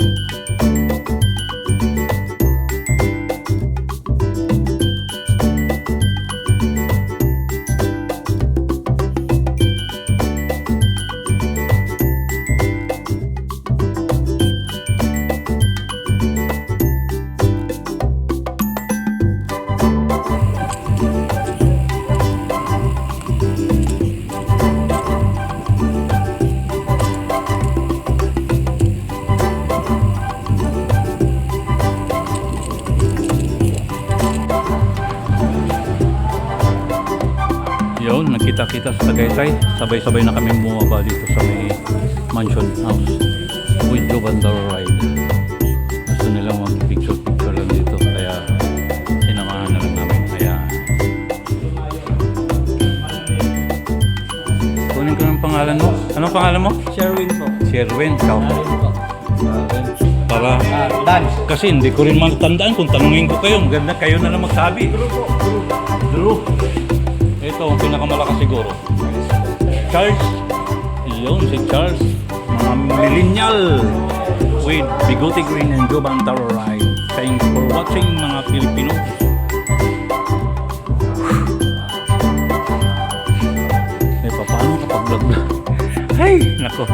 you. Yun, nagkita-kita sa Tagaytay. Sabay-sabay na kami bumaba dito sa may mansion house with Joe Bandaro Ride. Gusto nilang mag-picture-picture lang dito. Kaya sinamahan na lang namin. Kaya kunin ko ng pangalan mo. Anong pangalan mo? Sherwin po. Sherwin. Ikaw. Po. Para Dan. kasi hindi ko rin matandaan kung tanungin ko kayo. Maganda kayo na lang magsabi. Drew. Ito ang pinakamalakas siguro. Charles. Yun, si Charles. Mga millennial with Bigote Green and Joban Taro Ride. Thanks for watching mga Pilipino. Eh, paano kapag vlog na? Ay, nako.